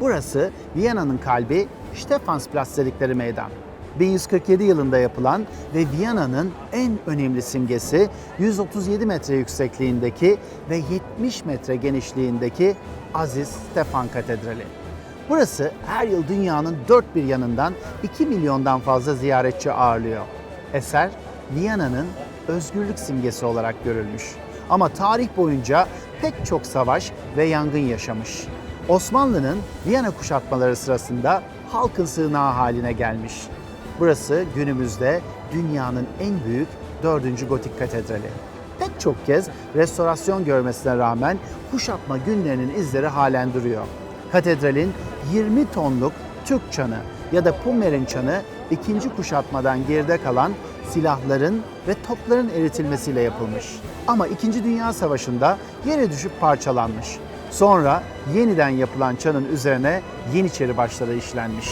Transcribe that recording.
Burası Viyana'nın kalbi Stephansplatz dedikleri meydan. 1147 yılında yapılan ve Viyana'nın en önemli simgesi 137 metre yüksekliğindeki ve 70 metre genişliğindeki Aziz Stefan Katedrali. Burası her yıl dünyanın dört bir yanından 2 milyondan fazla ziyaretçi ağırlıyor. Eser Viyana'nın özgürlük simgesi olarak görülmüş. Ama tarih boyunca pek çok savaş ve yangın yaşamış. Osmanlı'nın Viyana kuşatmaları sırasında halkın sığınağı haline gelmiş. Burası günümüzde dünyanın en büyük 4. gotik katedrali. Pek çok kez restorasyon görmesine rağmen kuşatma günlerinin izleri halen duruyor. Katedralin 20 tonluk Türk çanı ya da Pummerin çanı ikinci kuşatmadan geride kalan silahların ve topların eritilmesiyle yapılmış. Ama 2. Dünya Savaşı'nda yere düşüp parçalanmış. Sonra yeniden yapılan çanın üzerine Yeniçeri başları işlenmiş.